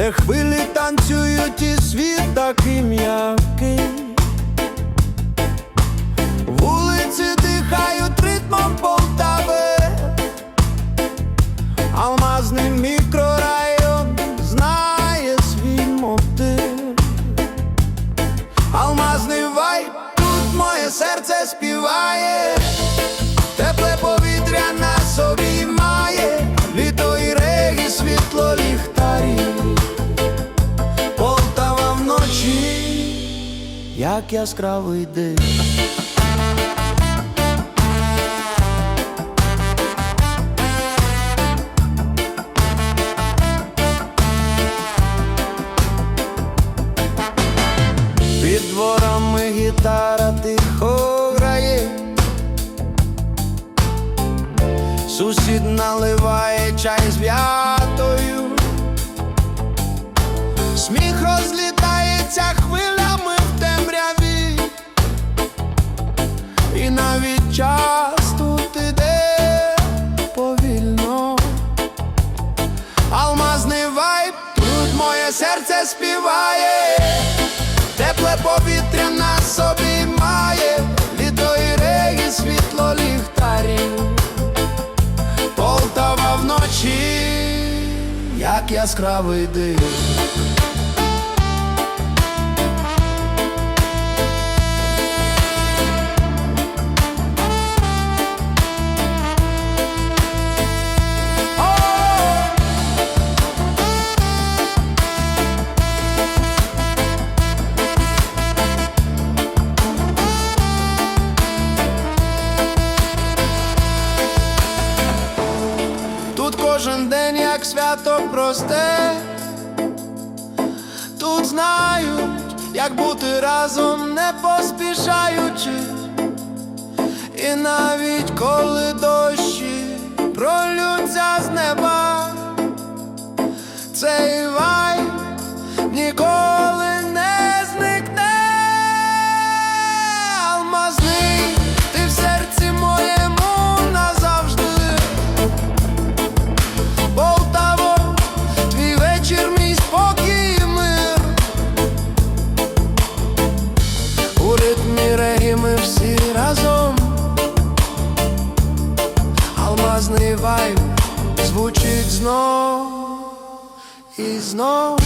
Де хвилі танцюють і світ таким м'який. Як яскравий дим. Під дворами гітара тихо грає. Сусід наливає чай з в'ятою, серце співає, тепле повітря на собі має, і реги, світло ліхтарів. Полтава вночі, як яскравий дим. Тут кожен день як свято просте, тут знають, як бути разом, не поспішаючи, і навіть коли дощі пролються з неба, цей Алмазний вайб звучить знов і знов